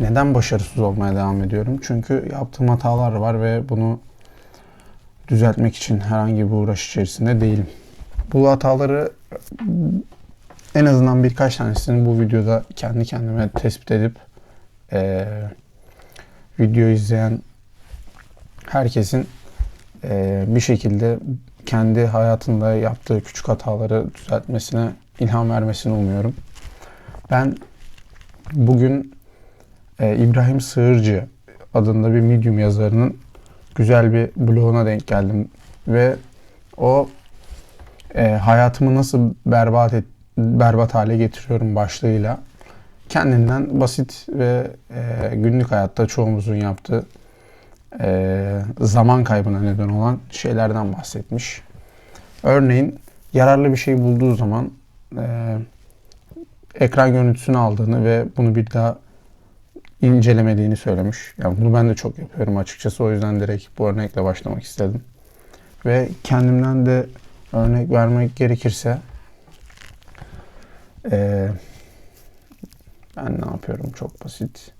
Neden başarısız olmaya devam ediyorum? Çünkü yaptığım hatalar var ve bunu düzeltmek için herhangi bir uğraş içerisinde değilim. Bu hataları en azından birkaç tanesini bu videoda kendi kendime tespit edip eee video izleyen herkesin eee, bir şekilde kendi hayatında yaptığı küçük hataları düzeltmesine ilham vermesini umuyorum. Ben bugün e, İbrahim Sığırcı adında bir Medium yazarının güzel bir bloguna denk geldim ve o e, hayatımı nasıl berbat et, berbat hale getiriyorum başlığıyla kendinden basit ve e, günlük hayatta çoğumuzun yaptığı e, zaman kaybına neden olan şeylerden bahsetmiş. Örneğin yararlı bir şey bulduğu zaman e, ekran görüntüsünü aldığını ve bunu bir daha incelemediğini söylemiş. Yani bunu ben de çok yapıyorum açıkçası. O yüzden direkt bu örnekle başlamak istedim. Ve kendimden de örnek vermek gerekirse e, ben ne yapıyorum çok basit.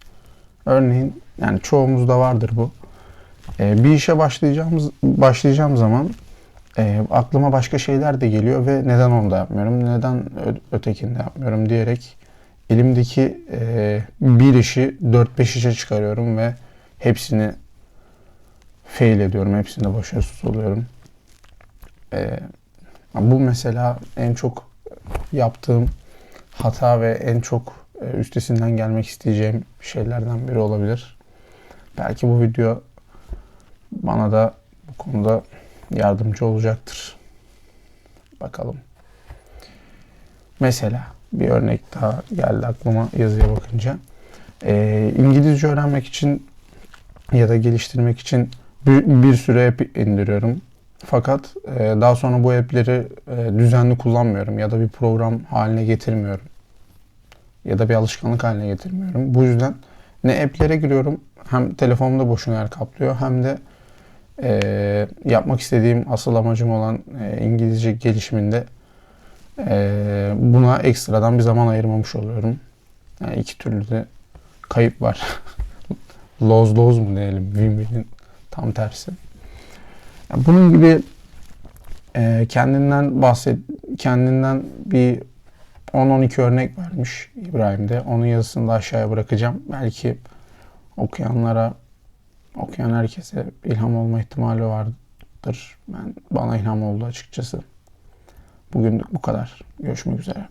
Örneğin yani çoğumuzda vardır bu. E, bir işe başlayacağımız başlayacağım zaman e, aklıma başka şeyler de geliyor ve neden onu da yapmıyorum, neden ötekini de yapmıyorum diyerek elimdeki e, bir işi 4-5 işe çıkarıyorum ve hepsini fail ediyorum, hepsinde başarısız oluyorum. E, bu mesela en çok yaptığım hata ve en çok e, üstesinden gelmek isteyeceğim şeylerden biri olabilir. Belki bu video bana da bu konuda yardımcı olacaktır. Bakalım. Mesela bir örnek daha geldi aklıma yazıya bakınca. Ee, İngilizce öğrenmek için ya da geliştirmek için bir, bir sürü app indiriyorum. Fakat e, daha sonra bu app'leri e, düzenli kullanmıyorum ya da bir program haline getirmiyorum. Ya da bir alışkanlık haline getirmiyorum. Bu yüzden ne app'lere giriyorum hem telefonumda boşuna yer kaplıyor hem de e, yapmak istediğim asıl amacım olan e, İngilizce gelişiminde e, buna ekstradan bir zaman ayırmamış oluyorum. Yani iki türlü de kayıp var. loz loz mu diyelim win-win'in tam tersi. Yani bunun gibi e, kendinden bahset kendinden bir 10-12 örnek vermiş İbrahim'de. Onun yazısını da aşağıya bırakacağım. Belki okuyanlara okuyan herkese ilham olma ihtimali vardır. Ben bana ilham oldu açıkçası. Bugün bu kadar. Görüşmek üzere.